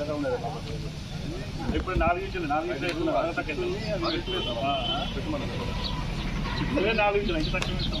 చేయలేదు ఎట్లా ఉండదు ఇప్పుడు నాలుగు ఇచ్చిన నాలుగు ఇచ్చిన ఇస్తున్నా అదే తక్కువ ఇప్పుడే నాలుగు ఇచ్చిన ఇంకా తక్కువ ఇస్తాం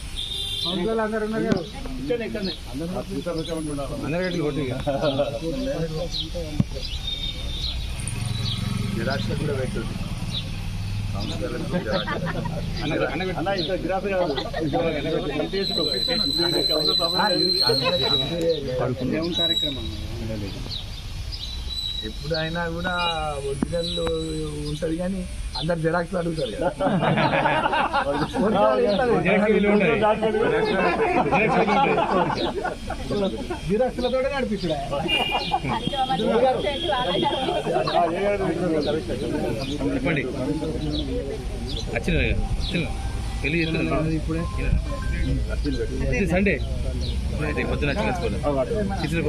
జిరాక్స్ కూడా పెట్టండి కార్యక్రమం ఎప్పుడైనా కూడా ఒరిజినల్ ఉంటది కానీ అందరు జిరాక్స్ అడుగుతారు జిరాక్స్లతో నడిపించడా చెప్పండి. వచ్చిన వచ్చిన పెళ్లి చేస్తున్నారు ఇప్పుడే సండే అయితే పొద్దున వచ్చి కలుసుకోవాలి చిత్ర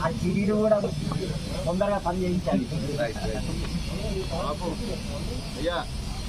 ఆ సిడీలు కూడా తొందరగా పని చేయించాలి. అయ్యా.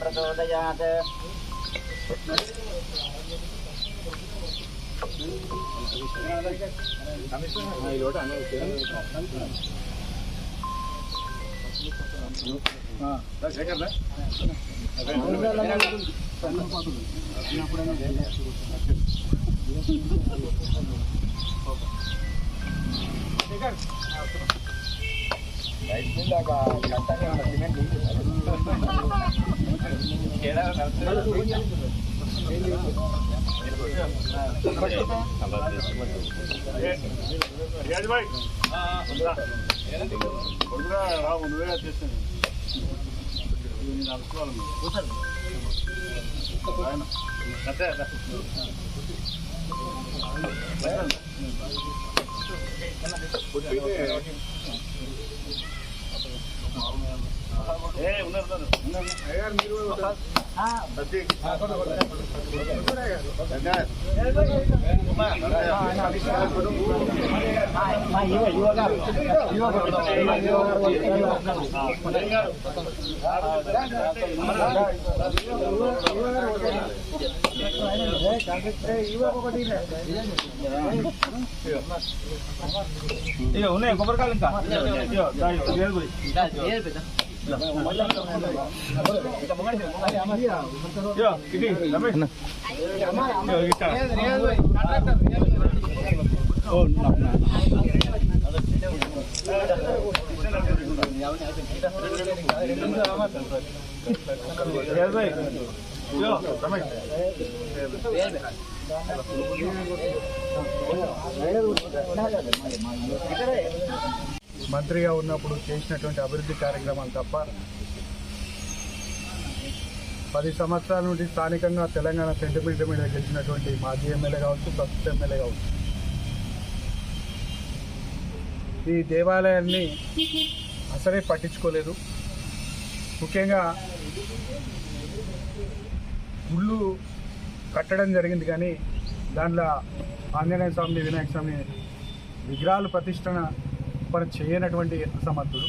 ప్రచోదయాత్ శేఖర్ రియాజ్ భాయ్ కొడుకురా రావు నువ్వే చేస్తాను నేను అనుకోవాలి ఆయన అదే అదే ఏ ఉన్నారు ఉన్నారు ఉన్నారు ఇక ఉన్నాయి కొబ్బరికాయలు ఇంకా ఇగో, దా, ఇగో, వేరు పోయి. మంత్రిగా ఉన్నప్పుడు చేసినటువంటి అభివృద్ధి కార్యక్రమాలు తప్ప పది సంవత్సరాల నుండి స్థానికంగా తెలంగాణ సెంటిమెంట్ మీద గెలిచినటువంటి మాజీ ఎమ్మెల్యే కావచ్చు ప్రస్తుత ఎమ్మెల్యే కావచ్చు. ఈ దేవాలయాన్ని అసలే పట్టించుకోలేదు. ముఖ్యంగా గుళ్ళు కట్టడం జరిగింది కానీ దాంట్లో ఆంజనేయ స్వామిని వినాయక స్వామి విగ్రహాలు ప్రతిష్టన పని చేయనటువంటి అసమర్థుడు.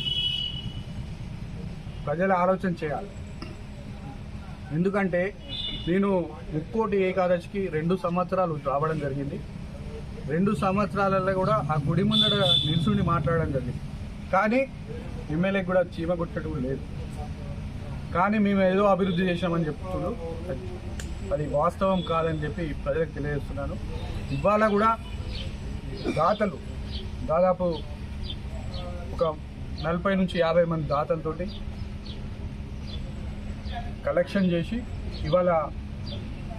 ప్రజలు ఆలోచన చేయాలి. ఎందుకంటే నేను ముక్కోటి ఏకాదశికి రెండు సంవత్సరాలు రావడం జరిగింది. రెండు సంవత్సరాలలో కూడా ఆ గుడి ముందర నిల్చుని మాట్లాడడం జరిగింది. కానీ ఎమ్మెల్యే కూడా చీమ కొట్టడం లేదు. కానీ మేము ఏదో అభివృద్ధి చేశామని చెప్తున్నాడు. అది వాస్తవం కాదని చెప్పి ప్రజలకు తెలియజేస్తున్నాను. ఇవాళ కూడా దాతలు దాదాపు ఒక నలభై నుంచి యాభై మంది దాతలతోటి కలెక్షన్ చేసి ఇవాళ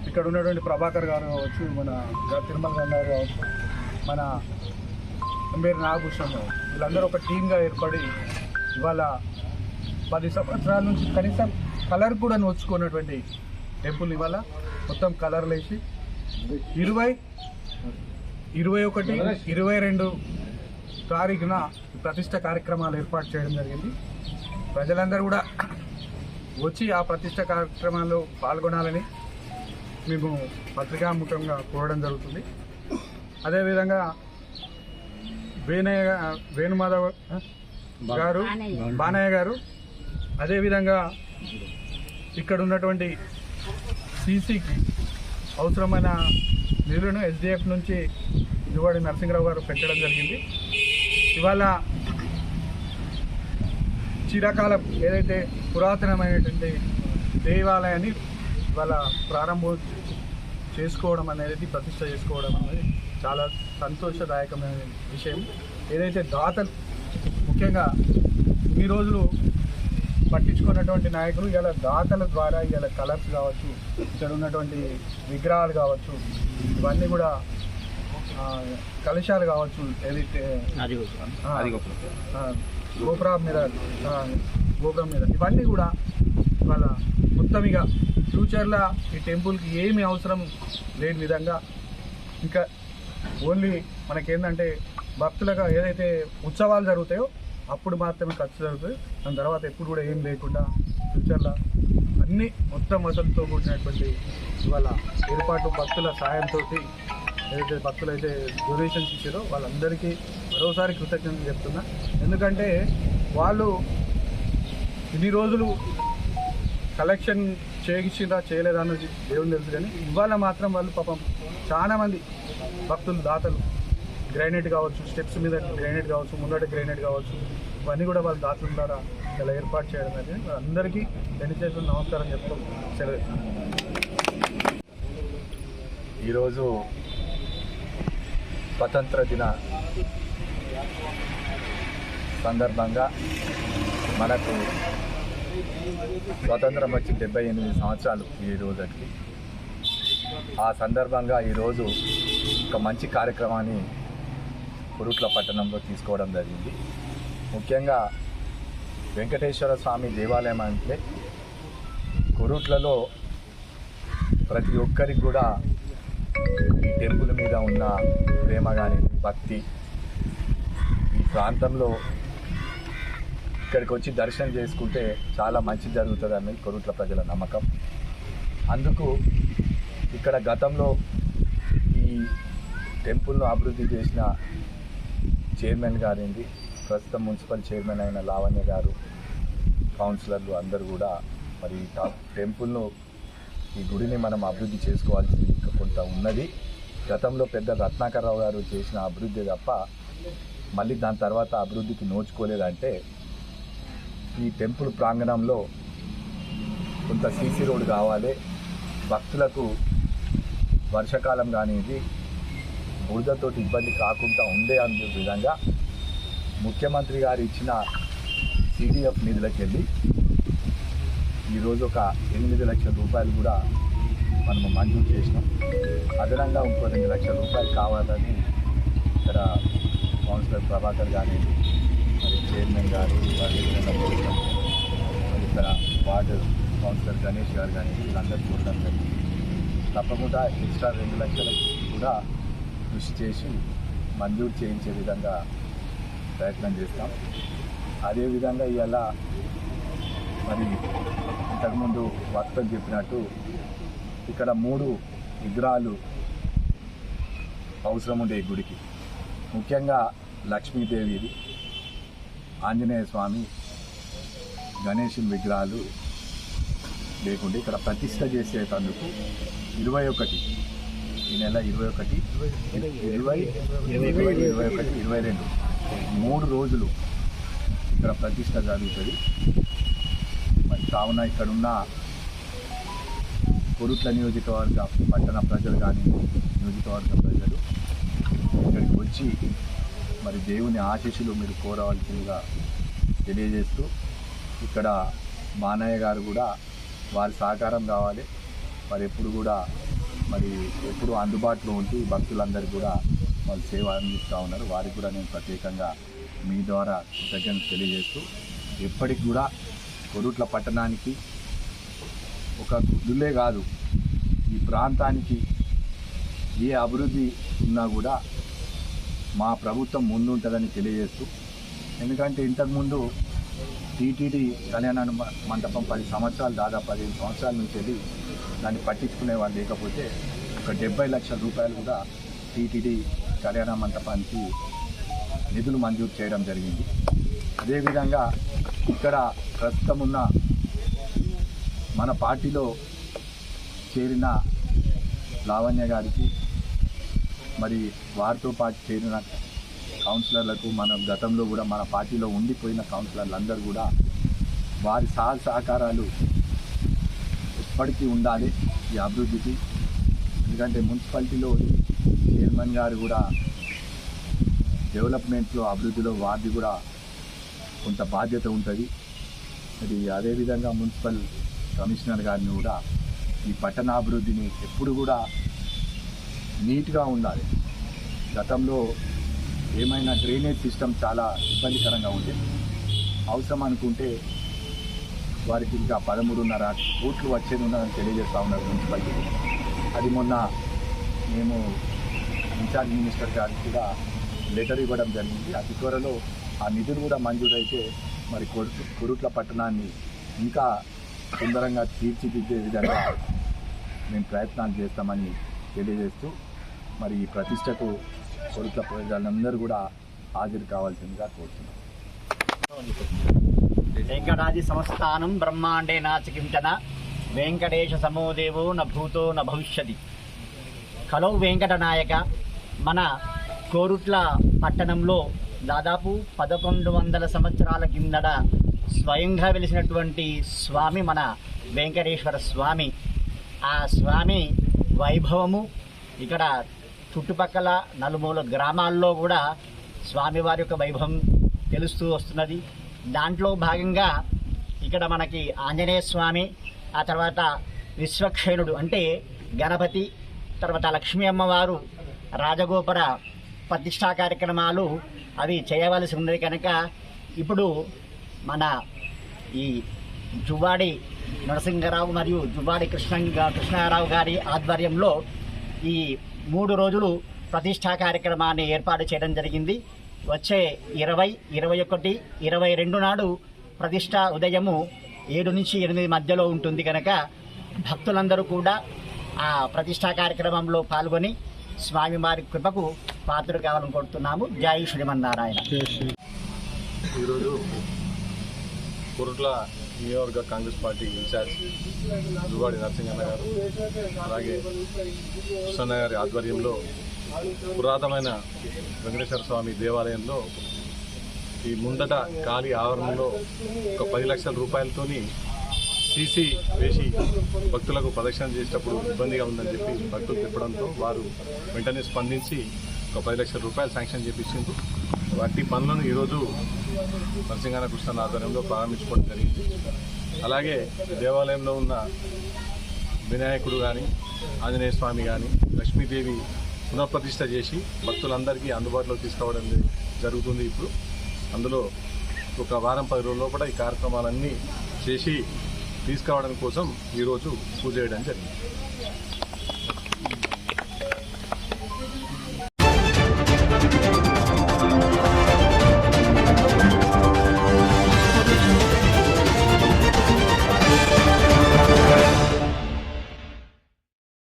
ఇక్కడ ఉన్నటువంటి ప్రభాకర్ గారు కావచ్చు మన తిరుమల గారు కావచ్చు మన ఎంబేరు నాగభూషణ్ వీళ్ళందరూ ఒక టీమ్గా ఏర్పడి ఇవాళ పది సంవత్సరాల నుంచి కనీసం కలర్ కూడా నోచుకున్నటువంటి టెంపుల్ ఇవాళ మొత్తం కలర్లు వేసి ఇరవై ఇరవై ఒకటి ఇరవై రెండు తారీఖున ప్రతిష్ట కార్యక్రమాలు ఏర్పాటు చేయడం జరిగింది. ప్రజలందరూ కూడా వచ్చి ఆ ప్రతిష్ట కార్యక్రమాల్లో పాల్గొనాలని మేము పత్రికాముఖంగా కోరడం జరుగుతుంది. అదేవిధంగా వేణయ్య వేణుమాధవ్ గారు బానయ్య గారు అదేవిధంగా ఇక్కడ ఉన్నటువంటి సీసీకి అవసరమైన నిధులను ఎస్డిఎఫ్ నుంచి దివాడి నరసింహరావు గారు పెట్టడం జరిగింది. ఇవాళ చిరకాలం ఏదైతే పురాతనమైనటువంటి దేవాలయాన్ని ఇవాళ ప్రారంభం చేసుకోవడం అనేది ప్రతిష్ట చేసుకోవడం అనేది చాలా సంతోషదాయకమైన విషయం. ఏదైతే దాతలు ముఖ్యంగా ఇన్ని రోజులు పట్టించుకున్నటువంటి నాయకులు ఇలా దాతల ద్వారా ఇలా కలర్స్ కావచ్చు ఇక్కడ ఉన్నటువంటి విగ్రహాలు కావచ్చు ఇవన్నీ కూడా కలశాలు కావచ్చు గోపురం. మీద గోపురం మీద. ఇవన్నీ కూడా వాళ్ళ మొత్తం ఇక ఫ్యూచర్లో ఈ టెంపుల్కి ఏమి అవసరం లేని విధంగా ఇంకా ఓన్లీ మనకేంటంటే భక్తులుగా ఏదైతే ఉత్సవాలు జరుగుతాయో అప్పుడు మాత్రమే ఖర్చు జరుగుతుంది. దాని తర్వాత ఎప్పుడు కూడా ఏం లేకుండా ఫ్యూచర్లో అన్ని మొత్తం వసతితో కూడినటువంటి ఇవాళ ఏర్పాటు భక్తుల సాయంతో ఏదైతే భక్తులు అయితే డొనేషన్స్ ఇచ్చారో వాళ్ళందరికీ మరోసారి కృతజ్ఞతలు చెప్తున్నా. ఎందుకంటే వాళ్ళు ఇన్ని రోజులు కలెక్షన్ చేయించిందా చేయలేదా అన్నది దేవుని తెలుసు కానీ ఇవాళ మాత్రం వాళ్ళు పాపం చాలామంది భక్తులు దాతలు గ్రైనేట్ కావచ్చు స్టెప్స్ మీద గ్రైనేట్ కావచ్చు ముందట గ్రైనేట్ కావచ్చు ఇవన్నీ కూడా వాళ్ళు దాతల ద్వారా ఇలా ఏర్పాటు చేయడం అనేది అందరికీ బెనిఫిట్ నమస్కారం చెప్తాం సెలవు. ఈరోజు స్వతంత్ర దిన సందర్భంగా మనకు స్వతంత్రం వచ్చి డెబ్బై ఎనిమిది సంవత్సరాలు ఈ రోజుకి. ఆ సందర్భంగా ఈరోజు ఒక మంచి కార్యక్రమాన్ని కురుట్ల పట్టణంలో తీసుకోవడం జరిగింది. ముఖ్యంగా వెంకటేశ్వర స్వామి దేవాలయం అంటే కురుట్లలో ప్రతి ఒక్కరికి కూడా ఈ టెంపుల్ మీద ఉన్న ప్రేమ కానీ భక్తి ఈ ప్రాంతంలో ఇక్కడికి వచ్చి దర్శనం చేసుకుంటే చాలా మంచి జరుగుతుందని కొరుట్ల ప్రజల నమ్మకం. అందుకు ఇక్కడ గతంలో ఈ టెంపుల్ను అభివృద్ధి చేసిన చైర్మన్ గారింది ప్రస్తుతం మున్సిపల్ చైర్మన్ అయిన లావణ్య గారు కౌన్సిలర్లు అందరూ కూడా మరి టెంపుల్ను ఈ గుడిని మనం అభివృద్ధి చేసుకోవాల్సింది కొంత ఉన్నది. గతంలో పెద్ద రత్నాకర్రావు గారు చేసిన అభివృద్ధి తప్ప మళ్ళీ దాని తర్వాత అభివృద్ధికి నోచుకోలేదంటే ఈ టెంపుల్ ప్రాంగణంలో కొంత సీసీ రోడ్ కావాలి. భక్తులకు వర్షాకాలం కానిది బురదతో ఇబ్బంది కాకుండా ఉండే అందు విధంగా ముఖ్యమంత్రి గారు ఇచ్చిన సిడిఎఫ్ నిధులకెళ్ళి ఈరోజు ఒక ఎనిమిది లక్షల రూపాయలు కూడా మనము మంజూరు చేసినాం. అదనంగా ఇంకో రెండు లక్షల రూపాయలు కావాలని ఇక్కడ కౌన్సిలర్ ప్రభాకర్ కానీ మరి చైర్మన్ గారు మరి ఇక్కడ వార్డు కౌన్సిలర్ గణేష్ గారు కానీ వీళ్ళందరూ చూడడం జరిగింది తప్పకుండా ఎక్స్ట్రా రెండు లక్షలకు కూడా కృషి చేసి మంజూరు చేయించే విధంగా ప్రయత్నం చేస్తాం. అదేవిధంగా ఇవాళ మరి ఇంతకుముందు వక్తలు చెప్పినట్టు ఇక్కడ మూడు విగ్రహాలు అవసరం ఉండే గుడికి. ముఖ్యంగా లక్ష్మీదేవిది ఆంజనేయ స్వామి గణేశుని విగ్రహాలు లేకుండా ఇక్కడ ప్రతిష్ట చేసేటందుకు ఇరవై ఒకటి. ఈ నెల ఇరవై ఒకటి ఇరవై ఇరవై ఇరవై ఒకటి ఇరవై రెండు. మూడు రోజులు ఇక్కడ ప్రతిష్ట జరుగుతుంది. కావున ఇక్కడున్న కొరుట్ల నియోజకవర్గ పట్టణ ప్రజలు కానీ నియోజకవర్గ ప్రజలు ఇక్కడికి వచ్చి మరి దేవుని ఆశీస్సులు మీరు కోరవలసిందిగా తెలియజేస్తూ ఇక్కడ మానయ్య గారు కూడా వారి సహకారం కావాలి. మరి ఎప్పుడు కూడా మరి ఎప్పుడు అందుబాటులో ఉంటూ భక్తులందరూ కూడా వాళ్ళు సేవ అందిస్తూ ఉన్నారు. వారికి కూడా నేను ప్రత్యేకంగా మీ ద్వారా కృతజ్ఞత తెలియజేస్తూ ఎప్పటికి కూడా కొరుట్ల పట్టణానికి ఒక గుళ్ళే కాదు ఈ ప్రాంతానికి ఏ అభివృద్ధి ఉన్నా కూడా మా ప్రభుత్వం ముందుంటుందని తెలియజేస్తూ ఎందుకంటే ఇంతకుముందు టీటీడీ కళ్యాణ మ- మంటపం పది సంవత్సరాలు దాదాపు పదిహేను సంవత్సరాల నుంచి వెళ్ళి దాన్ని పట్టించుకునే వాళ్ళు లేకపోతే ఒక డెబ్బై లక్షల రూపాయలు కూడా టీటీడీ కళ్యాణ మంటపానికి నిధులు మంజూరు చేయడం జరిగింది. అదేవిధంగా ఇక్కడ ప్రస్తుతం ఉన్న మన పార్టీలో చేరిన లావణ్య గారికి మరి వారితో పాటు చేరిన కౌన్సిలర్లకు మన గతంలో కూడా మన పార్టీలో ఉండిపోయిన కౌన్సిలర్లు అందరూ కూడా వారి సహ సహకారాలు ఎప్పటికీ ఉండాలి ఈ అభివృద్ధికి. ఎందుకంటే మున్సిపాలిటీలో చైర్మన్ గారు కూడా డెవలప్మెంట్లో అభివృద్ధిలో వారిది కూడా కొంత బాధ్యత ఉంటుంది. మరి అదేవిధంగా మున్సిపల్ కమిషనర్ గారిని కూడా ఈ పట్టణాభివృద్ధిని ఎప్పుడు కూడా నీట్గా ఉండాలి. గతంలో ఏమైనా డ్రైనేజ్ సిస్టమ్ చాలా ఇబ్బందికరంగా ఉండేది అవసరం అనుకుంటే వారికి ఇంకా పదమూడున్నర కోట్లు వచ్చేది ఉన్నదని తెలియజేస్తూ ఉన్నారు మున్సిపాలిటీ. అది మొన్న మేము ఇన్ఛార్జ్ మినిస్టర్ గారికి కూడా లెటర్ ఇవ్వడం జరిగింది. అతి త్వరలో ఆ నిధులు కూడా మంజూరైతే మరి కొరు కొరుట్ల పట్టణాన్ని ఇంకా సుందరంగా తీర్చిదిద్దే విధంగా మేము ప్రయత్నాలు చేస్తామని తెలియజేస్తూ మరి ఈ ప్రతిష్టకు కొరుట్ల ప్రజలందరూ కూడా హాజరు కావాల్సిందిగా కోరుతున్నాం. వెంకటాది సంస్థానం బ్రహ్మాండే నాచికించన వెంకటేశ సమోదేవో న భూతో న భవిష్యతి. కలౌ వెంకటనాయక మన కోరుట్ల పట్టణంలో దాదాపు పదకొండు వందల సంవత్సరాల కిందట స్వయంగా వెలిసినటువంటి స్వామి మన వెంకటేశ్వర స్వామి. ఆ స్వామి వైభవము ఇక్కడ చుట్టుపక్కల నలుమూల గ్రామాల్లో కూడా స్వామివారి యొక్క వైభవం తెలుస్తూ వస్తున్నది. దాంట్లో భాగంగా ఇక్కడ మనకి ఆంజనేయ స్వామి ఆ తర్వాత విశ్వక్షేణుడు అంటే గణపతి తర్వాత లక్ష్మీ అమ్మవారు రాజగోపుర ప్రతిష్టా కార్యక్రమాలు అవి చేయవలసి ఉన్నది కనుక ఇప్పుడు మన ఈ జువ్వాడి నరసింహరావు మరియు జువ్వాడి కృష్ణ కృష్ణారావు గారి ఆధ్వర్యంలో ఈ మూడు రోజులు ప్రతిష్టా కార్యక్రమాన్ని ఏర్పాటు చేయడం జరిగింది. వచ్చే ఇరవై ఇరవై ఒకటి ఇరవై రెండు నాడు ప్రతిష్ట ఉదయము ఏడు నుంచి ఎనిమిది మధ్యలో ఉంటుంది కనుక భక్తులందరూ కూడా ఆ ప్రతిష్టా కార్యక్రమంలో పాల్గొని స్వామివారి కృపకు పాత్ర కావాలని కోరుతున్నాము జై శ్రీమన్నారాయణ. ఈరోజు కురుట్ల నియోజకవర్గ Congress party incharge Duvvadi Narasimhanna గారు అలాగే కృష్ణన్న గారి ఆధ్వర్యంలో పురాతనమైన వెంకటేశ్వర స్వామి దేవాలయంలో ఈ ముందట ఖాళీ ఆవరణలో ఒక పది లక్షల రూపాయలతోని సీసీ వేసి భక్తులకు ప్రదక్షిణ చేసేటప్పుడు ఇబ్బందిగా ఉందని చెప్పి భక్తులు చెప్పడంతో వారు వెంటనే స్పందించి ఒక పది లక్షల రూపాయలు శాంక్షన్ చేపించింది వాటి పనులను ఈరోజు నరసింహాన కృష్ణ ఆధ్వర్యంలో ప్రారంభించుకోవడం జరిగింది. అలాగే దేవాలయంలో ఉన్న వినాయకుడు కానీ ఆంజనేయ స్వామి కానీ లక్ష్మీదేవి పునఃప్రతిష్ఠ చేసి భక్తులందరికీ అందుబాటులో తీసుకురావడం జరుగుతుంది ఇప్పుడు. అందులో ఒక వారం పది రోజుల లోపల ఈ కార్యక్రమాలన్నీ చేసి తీసుకురావడం కోసం ఈరోజు పూజ చేయడం జరిగింది.